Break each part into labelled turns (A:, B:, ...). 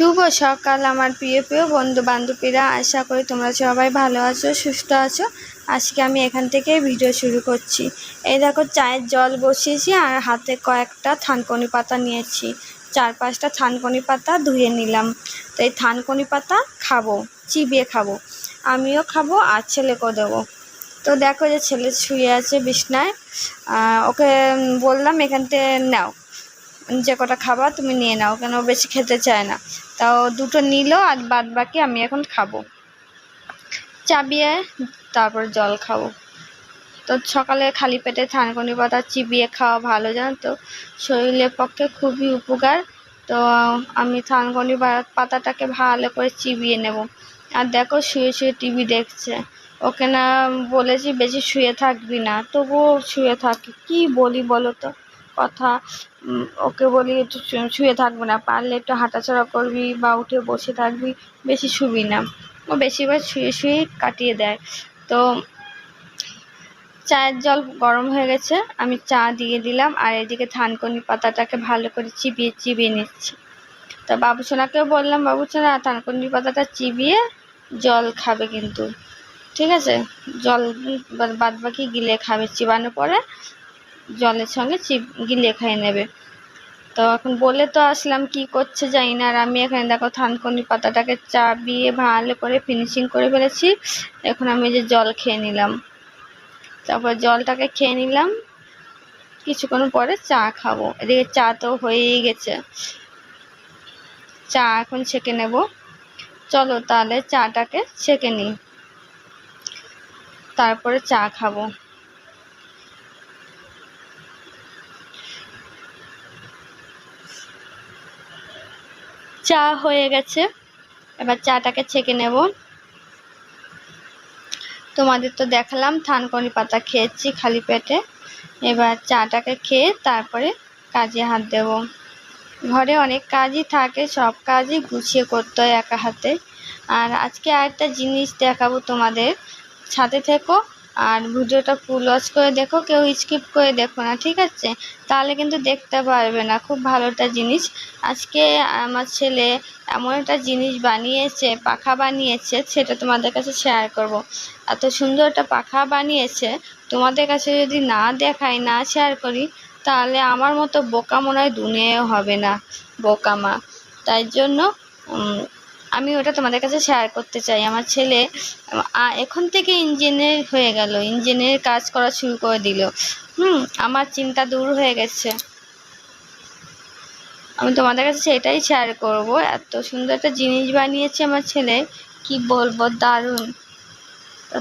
A: শুভ সকাল, আমার প্রিয় প্রিয় বন্ধু বান্ধবীরা আশা করি তোমরা সবাই ভালো আছো, সুস্থ আছো। আজকে আমি এখান থেকে ভিডিও শুরু করছি। এই দেখো, চায়ের জল বসিয়েছি আর হাতে কয়েকটা থানকনি পাতা নিয়েছি। চার পাঁচটা থানকনি পাতা ধুয়ে নিলাম। তো এই থানকনি পাতা খাব, চিবিয়ে খাব। আমিও খাব আর ছেলেকেও দেবো। তো দেখো যে ছেলে শুয়ে আছে বিছনায়। ওকে বললাম এখান থেকে নাও। যে কটা খাবার তুমি নিয়ে নাও, কেন বেশি খেতে চায় না। তাও দুটো নিল আর বাদ বাকি আমি এখন খাব। চাবিয়ে তারপর জল খাব। তো সকালে খালি পেটে থানকুনি পাতা চিবিয়ে খাওয়া ভালো, জানো তো? শরীরের পক্ষে খুবই উপকার। তো আমি থানকুনি পাতাটাকে ভালো করে চিবিয়ে নেব। আর দেখো শুয়ে শুয়ে টিভি দেখছে। ওকে না বলেছি বেশি শুয়ে থাকবি না, তবুও শুয়ে থাকে। কি বলি বলো তো? কথা ওকে বলি একটু শুয়ে থাকবে না, পারলে একটু হাঁটাচলা করবি বা উঠে বসে থাকবি, বেশি শুবি না। ও বেশিরভাগ শুয়ে শুয়ে কাটিয়ে দেয়। তো চায়ের জল গরম হয়ে গেছে, আমি চা দিয়ে দিলাম আর এদিকে থানকুনি পাতাটাকে ভালো করে চিবিয়ে চিবিয়ে নিচ্ছি। তো বাবুসোনাকেও বললাম বাবুসোনা থানকুনি পাতাটা চিবিয়ে জল খাবে কিন্তু। ঠিক আছে? জল বাদ বাকি গিলে খাবে চিবানোর পরে জলের সঙ্গে চিপ গিলে খেয়ে নেবে। তো এখন বলে তো আসলাম কি করছে জানি না, আর আমি এখানে দেখো থানকনি পাতাটাকে চাবিয়ে ভালো করে ফিনিশিং করে ফেলেছি। এখন আমি যে জল খেয়ে নিলাম। তারপর জলটাকে খেয়ে নিলাম। কিছুক্ষণ পরে চা খাব। এদিকে চা তো হয়েই গেছে। চা এখন ছেঁকে নেব। চলো তাহলে চাটাকে ছেঁকে নিই। তারপরে চা খাব। চা হয়ে গেছে। এবার চাটাকে ছেঁকে নেব। তোমাদের তো দেখালাম, থানকনি পাতা খেয়েছি খালি পেটে। এবার চাটাকে খেয়ে তারপরে কাজে হাত দেব। ঘরে অনেক কাজই থাকে, সব কাজই গুছিয়ে করতে হয় একা হাতে। আর আজকে আরেকটা জিনিস দেখাবো তোমাদের। সাথে থেকো আর ভিডিওটা ফুল ওয়াচ করে দেখো, কেউ স্কিপ করে দেখো না, ঠিক আছে? তাহলে কিন্তু দেখতে পারবে না, খুব ভালো একটা জিনিস। আজকে আমার ছেলে এমন একটা জিনিস বানিয়েছে, পাখা বানিয়েছে, সেটা তোমাদের কাছে শেয়ার করব। এত সুন্দর একটা পাখা বানিয়েছে, তোমাদের কাছে যদি না দেখাই, না শেয়ার করি, তাহলে আমার মতো বোকা মনে হয় দুনিয়ায় হবে না, বোকামা। তাই জন্য আমি ওটা তোমাদের কাছে শেয়ার করতে চাই। আমার ছেলে এখন থেকে ইঞ্জিনিয়ার হয়ে গেল। ইঞ্জিনিয়ার কাজ করা শুরু করে দিল। হুম, আমার চিন্তা দূর হয়ে গেছে। আমি তোমাদের কাছে সেটাই শেয়ার করব। এত সুন্দর একটা জিনিস বানিয়েছে আমার ছেলে। কি বলব, দারুণ।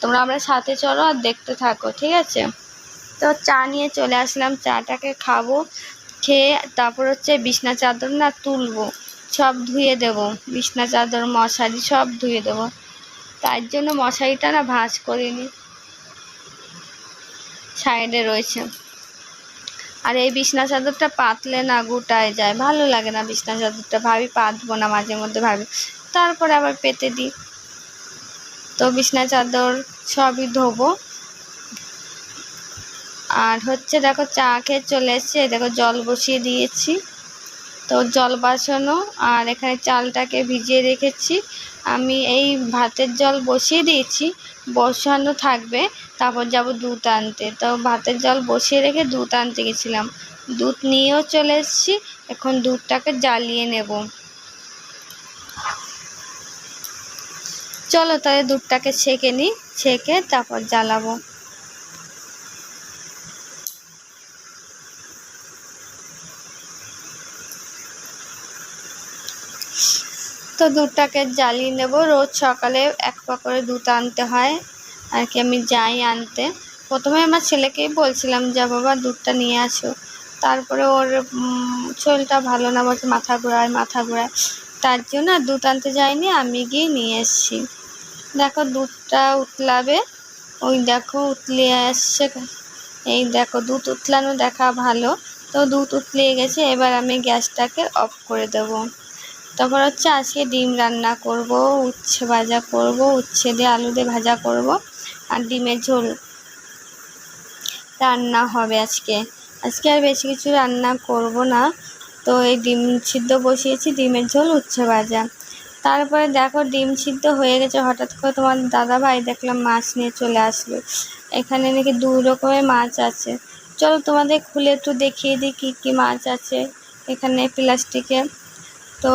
A: তোমরা আমরা সাথে চলো আর দেখতে থাকো, ঠিক আছে? তো চা নিয়ে চলে আসলাম। চাটাকে খাব, খেয়ে তারপর হচ্ছে বিছনা চাদর না তুলবো। সব ধুয়ে দেব। বিছনা, চাদর, মশারি সব ধুয়ে দেব। তার জন্য মশারিটা না ভাঁজ করিনি। সাইডে রয়েছে। আর এই বিছনা, চাদরটা পাতলে না গোটায় যায়। ভালো লাগে না বিছনা, চাদরটা। ভাবি পাতবো না মাঝে মধ্যে ভাবি। তারপরে আবার পেতে দিই। তো বিছনা, চাদর সবই ধোবো। আর হচ্ছে দেখো চা খেয়ে চলে এসছে। দেখো জল বসিয়ে দিয়েছি। তো জল বাসানো আর এখানে চালটাকে ভিজিয়ে রেখেছি। আমি এই ভাতের জল বসিয়ে দিয়েছি, বসানো থাকবে, তারপর যাব দুধ আনতে। তো ভাতের জল বসিয়ে রেখে দুধ আনতে গেছিলাম। দুধ নিয়েও চলে এসেছি, এখন দুধটাকে জ্বালিয়ে নেব। চলো তাহলে দুধটাকে ছেঁকে নিই, ছেঁকে তারপর জ্বালাবো। তো দুধটাকে জ্বালিয়ে নেব। রোজ সকালে এক পা করে দুধ আনতে হয়, আর কি আমি যাই আনতে। প্রথমে আমার ছেলেকেই বলছিলাম, যা বাবা, দুধটা নিয়ে আসো। তারপরে ওর শরীরটা ভালো না, বলছে, মাথা ঘোরায় মাথা ঘোরায়। তার জন্য দুধ আনতে যাইনি, আমি গিয়ে নিয়ে এসেছি। দেখো, দুধটা উতলাবে। ওই দেখো, উতলে আসছে। এই দেখো, দুধ উতলানো দেখা ভালো। তো দুধ উতলিয়ে গেছে, এবার আমি গ্যাসটাকে অফ করে দেবো। তারপর হচ্ছে আজকে ডিম রান্না করব, উচ্ছে ভাজা করব, উচ্ছে দিয়ে আলু দিয়ে ভাজা করব আর ডিমের ঝোল। রান্না হবে আজকে। আজকে আর বেশি কিছু রান্না করব না। তো এই ডিম সিদ্ধ বসিয়েছি, ডিমের ঝোল, উচ্ছে ভাজা। তারপরে দেখো ডিম সিদ্ধ হয়ে গেছে, হঠাৎ করে তোমার দাদা ভাই দেখলাম মাছ নিয়ে চলে আসলো। এখানে নাকি দু রকমের মাছ আছে। চলো তোমাদের খুলে একটু দেখিয়ে দিই কী কী মাছ আছে এখানে প্লাস্টিকে। তো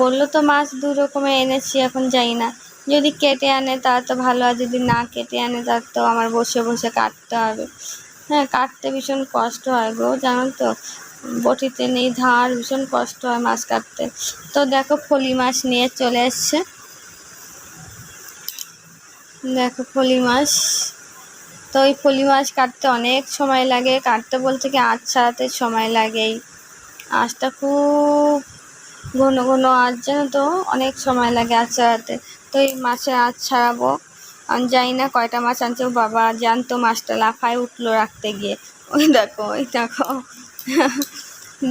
A: বলল তো মাছ দু রকমের এনেছি, এখন যাই না। যদি কেটে আনে তা তো ভালো, আর যদি না কেটে আনে তার তো আমার বসে বসে কাটতে হবে। হ্যাঁ কাটতে ভীষণ কষ্ট হয় গো, জানো তো। বটিতে নেই ধার, ভীষণ কষ্ট হয় মাছ কাটতে। তো দেখো ফলি মাছ নিয়ে চলে এসছে। দেখো ফলি মাছ। তো ওই ফলি মাছ কাটতে অনেক সময় লাগে, কাটতে বলতে কি আঁচ ছাড়াতে সময় লাগেই। আঁচটা খুব ঘন ঘন আঁচ জানো তো? অনেক সময় লাগে আঁচ ছাড়াতে। তো এই মাছে আঁচ ছাড়াবো। আমি জানি না কয়টা মাছ আনছে। বাবা জানতো মাছটা লাফায় উঠল রাখতে গিয়ে। ওই দেখো ওই দেখো।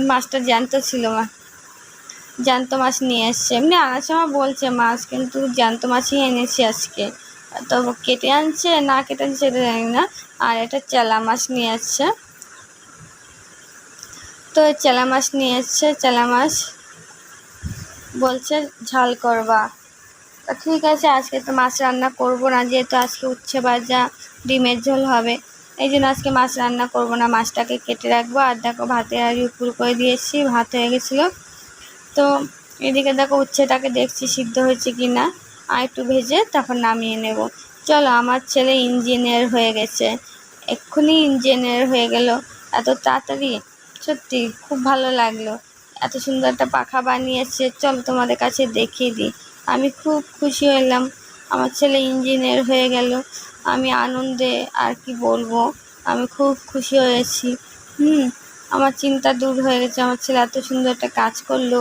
A: মাছটা জ্যান্ত ছিল মা। জ্যান্ত মাছ নিয়ে এসছে। এমনি আনার সময় বলছে মাছ কিন্তু জ্যান্ত মাছই এনেছি আজকে। তো কেটে আনছে, না কেটে আনছে সেটা জানি না। আর এটা চেলা মাছ নিয়ে আসছে তো চেলা মাছ নিয়ে এসছে চেলা মাছ। বলছে, ঝাল করবা। তা ঠিক আছে, আজকে তো মাছ রান্না করব না, যেহেতু আজকে উচ্ছে ভাজা, ডিমের ঝোল হবে। এই জন্য আজকে মাছ রান্না করব না, মাছটাকে কেটে রাখব। আর দেখো ভাতের আর উপর করে দিয়েছি, ভাত হয়ে গেছিল। তো এদিকে দেখো, উচ্ছেটাকে দেখছি সিদ্ধ হয়েছে কি না আর একটু ভেজে তখন নামিয়ে নেব। চলো, আমার ছেলে ইঞ্জিনিয়ার হয়ে গেছে। এক্ষুনি ইঞ্জিনিয়ার হয়ে গেল। এত তাড়াতাড়ি সত্যি, খুব ভালো লাগল। এত সুন্দর একটা পাখা বানিয়েছে, চলো তোমাদের কাছে দেখিয়ে দিই। আমি খুব খুশি হলাম, আমার ছেলে ইঞ্জিনিয়ার হয়ে গেল। আমি আনন্দে, আর কি বলব, আমি খুব খুশি হয়েছি। হুম, আমার চিন্তা দূর হয়ে গেছে, আমার ছেলে এত সুন্দর একটা কাজ করল।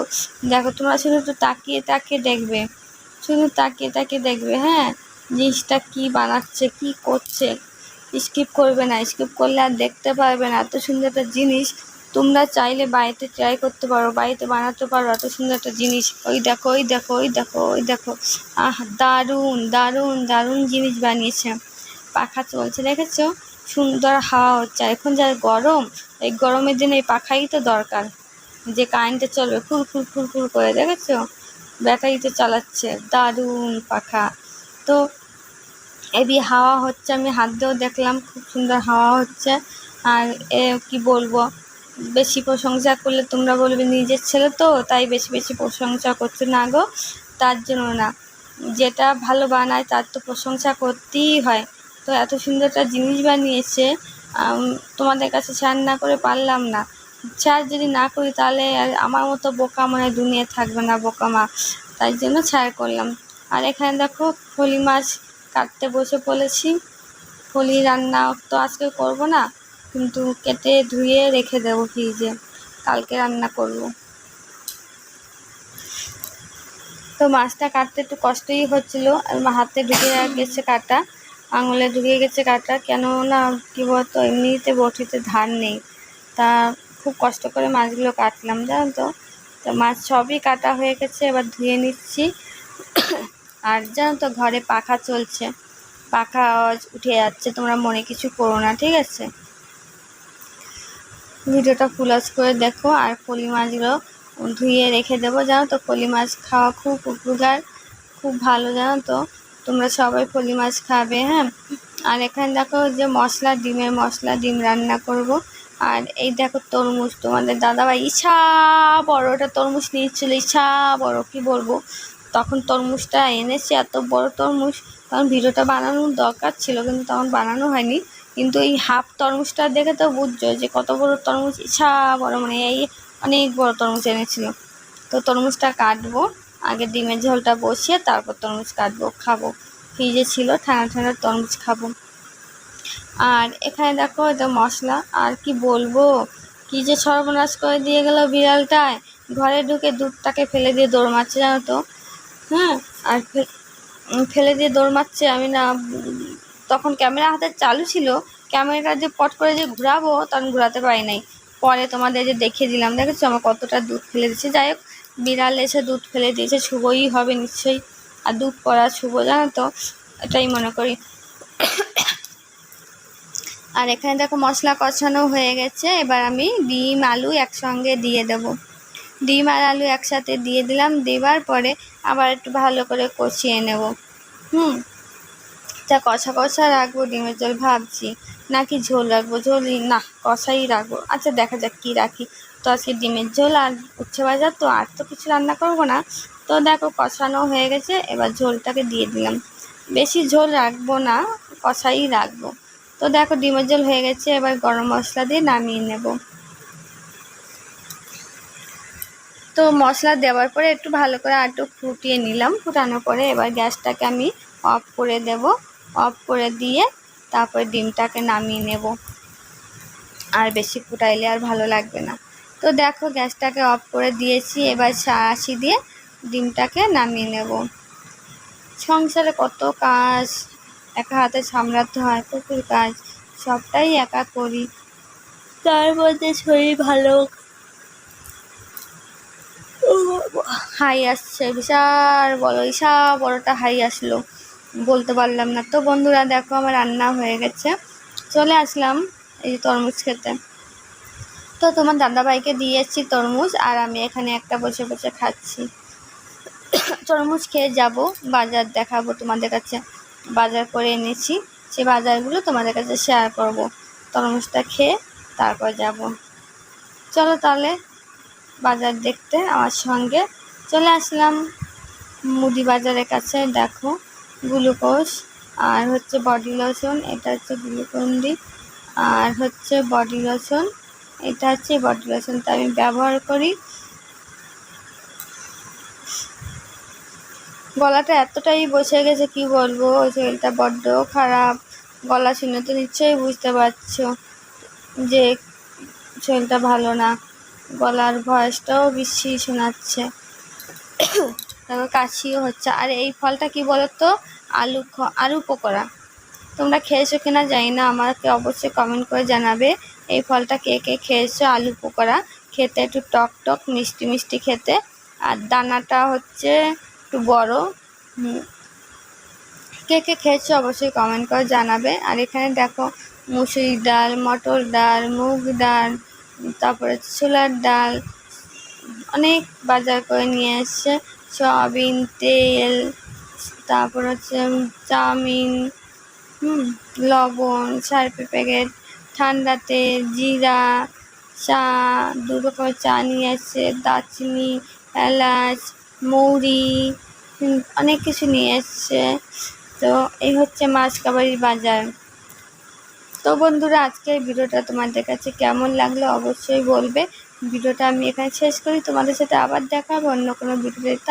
A: দেখো, তোমরা শুধু তো তাকিয়ে তাকিয়ে দেখবে। শুধু তাকিয়ে তাকিয়ে দেখবে হ্যাঁ জিনিসটা কি বানাচ্ছে, কি করছে। স্কিপ করবে না স্কিপ করলে আর দেখতে পারবে না। এত সুন্দর একটা জিনিস তোমরা চাইলে বাড়িতে ট্রাই করতে পারো, বাড়িতে বানাতে পারো, এত সুন্দর একটা জিনিস। ওই দেখো ওই দেখো ওই দেখো ওই দেখো। আহ, দারুণ দারুণ দারুণ জিনিস বানিয়েছে। পাখা চলছে, দেখেছ? সুন্দর হাওয়া হচ্ছে। এখন যা গরম, এই গরমের দিনে এই পাখাই তো দরকার। যে কারেন্টে চলবে ফুল ফুল ফুল ফুল করে, দেখেছ? ব্যাটারিতে চালাচ্ছে, দারুণ পাখা। তো এবি হাওয়া হচ্ছে, আমি হাত দিয়েও দেখলাম, খুব সুন্দর হাওয়া হচ্ছে। আর এ, কি বলব? বেশি প্রশংসা করলে তোমরা বলবে, নিজের ছেলে তো, তাই বেশি বেশি প্রশংসা করছে। না গো, তার জন্য না। যেটা ভালো বানায়, তার তো প্রশংসা করতেই হয়। তো এত সুন্দর একটা জিনিস বানিয়েছে তোমাদের কাছে শেয়ার না করে পারলাম না। শেয়ার যদি না করি, তাহলে আমার মতো বোকা মনে দুনিয়া থাকবে না বোকা মা। তাই জন্য শেয়ার করলাম। আর এখানে দেখো, ফলি মাছ কাটতে বসে পড়েছি। ফলি রান্না তো আজকে করব না। কিন্তু কেটে ধুয়ে রেখে দেবো ফ্রিজে। কালকে রান্না করব। তো মাছটা কাটতে একটু কষ্টই হচ্ছিল। হাতে ঢুকে গেছে কাটা। আঙুলে ঢুকে গেছে কাটা। কেন না কী বলতো, এমনিতে বটিতে ধার নেই। তা খুব কষ্ট করে মাছগুলো কাটলাম, জানো তো। তো মাছ সবই কাটা হয়ে গেছে, এবার ধুয়ে নিচ্ছি। আর জানো তো, ঘরে পাখা চলছে। পাখা আওয়াজ উঠে যাচ্ছে, তোমরা মনে কিছু করো না, ঠিক আছে? ভিডিওটা ফুলাস করে দেখো, আর ফলি মাছগুলো ধুয়ে রেখে দেবো, জানো তো? ফলি মাছ খাওয়া খুব উপকার, খুব ভালো, জানো তো? তোমরা সবাই ফলি মাছ খাবে হ্যাঁ? আর এখানে দেখো যে মশলা, ডিমের মশলা, ডিম রান্না করব। আর এই দেখো তরমুজ, তোমাদের দাদাভাই ইচ্ছা বড়, ওটা তরমুজ নিয়েছিল ইচ্ছা বড়, কি বলব? তখন তরমুজটা এনেছি, এত বড় তরমুজ। তখন ভিডিওটা বানানোর দরকার ছিল, কিন্তু তখন বানানো হয়নি। কিন্তু এই হাফ তরমুজটা দেখে তো বুঝছ যে কত বড় তরমুজ, ইচ্ছা বড় মানে এই অনেক বড় তরমুজ এনেছিল। তো তরমুজটা কাটবো, আগে ডিমের ঝোলটা বসিয়ে তারপর তরমুজ কাটবো, খাব। ফ্রিজে ছিল, ঠান্ডা ঠান্ডা তরমুজ খাব। আর এখানে দেখো এটা মশলা, আর কি বলব? কি যে সর্বনাশ করে দিয়ে গেল বিড়ালটায়। ঘরে ঢুকে দুধটাকে ফেলে দিয়ে দৌড় মারছে, জানো তো? হ্যাঁ আর ফেলে দিয়ে দৌড় মারছে, আমি না তখন ক্যামেরা হাতে চালু ছিল, ক্যামেরাটা যে পট করে যে ঘুরাবো তখন ঘুরাতে পারি নাই। পরে তোমাদের যে দেখিয়ে দিলাম, দেখেছ? আমার কতটা দুধ ফেলে দিচ্ছে যাই হোক, বিড়াল এসে দুধ ফেলে দিয়েছে, শুভই হবে নিশ্চয়ই। আর দুধ পড়া শুভ, জানো তো? এটাই মনে করি। আর এখানে দেখো মশলা কষানো হয়ে গেছে। এবার আমি ডিম, আলু একসঙ্গে দিয়ে দেব। ডিম আর আলু একসাথে দিয়ে দিলাম। দেবার পরে আবার একটু ভালো করে কষিয়ে নেব। হুম? যা কষা কষা রাখব, ডিমের জল ভাবছি। নাকি ঝোল রাখব? ঝোল না, কষাই রাখব। আচ্ছা দেখা যাক কী রাখি। তো আজকে ডিমের ঝোল আর উচ্ছে বাজার তো আর তো কিছু রান্না করব না। তো দেখো, কষানো হয়ে গেছে, এবার ঝোলটাকে দিয়ে দিলাম। বেশি ঝোল রাখব না, কষাই রাখব। তো দেখো, ডিমের ঝোল হয়ে গেছে, এবার গরম মশলা দিয়ে নামিয়ে নেব। তো মশলা দেওয়ার পরে একটু ভালো করে একটু ফুটিয়ে নিলাম, ফুটানোর পরে এবার গ্যাসটাকে আমি অফ করে দেব। অফ করে দিয়ে তারপরে ডিমটাকে নামিয়ে নেব। আর বেশি ফুটাইলে আর ভালো লাগবে না। তো দেখো গ্যাসটাকে অফ করে দিয়েছি এবার সাঁড়াশি দিয়ে ডিমটাকে নামিয়ে নেব। সংসারে কত কাজ একা হাতে সামলাতে হয় প্রচুর কাজ সবটাই একা করি। তার মধ্যে শরীর ভালো হাই আসছে বিশাল বড় বিশাল বড়টা হাই আসলো। বলতে পারলাম না। তো বন্ধুরা, দেখো আমার রান্না হয়ে গেছে। চলে আসলাম এই তরমুজ খেতে। তো তোমার দাদাভাইকে দিয়ে এসেছি তরমুজ, আর আমি এখানে একটা বসে বসে খাচ্ছি। তরমুজ খেয়ে যাব, বাজার দেখাবো তোমাদের কাছে। বাজার করে এনেছি, সে বাজারগুলো তোমাদের কাছে শেয়ার করব। তরমুজটা খেয়ে তারপর যাব। চলো তাহলে বাজার দেখতে আমার সঙ্গে। চলে আসলাম মুদি বাজারের কাছে, দেখো। গ্লুকোজ, আর হচ্ছে বডি লোশন, এটা হচ্ছে গ্লুকন্ডি আর হচ্ছে বডি লোশন, এটা হচ্ছে বডি লোশনটা আমি ব্যবহার করি। গলাটা এতটাই বসে গেছে, কি বলব? শরীরটা বড্ড খারাপ। গলা শুনে তো নিশ্চয়ই বুঝতে পারছ যে শরীরটা ভালো না। গলার ভয়েসটাও বেশি শোনাচ্ছে। তারপর কাশিও হচ্ছে। আর এই ফলটা কি বলতো? আলু আলু পকোড়া। তোমরা খেয়েছো কিনা জানি না, আমাকে অবশ্যই কমেন্ট করে জানাবে। এই ফলটা কে কে খেয়েছো? আলু পকোড়া। খেতে একটু টক টক, মিষ্টি মিষ্টি খেতে। আর দানাটা হচ্ছে একটু বড়। কে কে খেয়েছো অবশ্যই কমেন্ট করে জানাবে। আর এখানে দেখো মুসুরির ডাল, মটর ডাল, মুগ ডাল, তারপরে ছোলার ডাল, অনেক বাজার করে নিয়ে এসছে। সয়াবিন, তেল, তারপর হচ্ছে চাউমিন, হুম, লবণ, সার্ফের প্যাকেট ঠান্ডাতে জিরা, চা দু রকমের চা নিয়ে এসছে দারচিনি, এলাচ, মৌরি অনেক কিছু নিয়ে এসছে। তো এই হচ্ছে মাছ কাবারির বাজার। তো বন্ধুরা, আজকের ভিডিওটা তোমাদের কাছে কেমন লাগল অবশ্যই বলবে। ভিডিওটা আমি এখানে শেষ করি। তোমাদের সাথে আবার দেখাবো অন্য কোনো ভিডিওতে।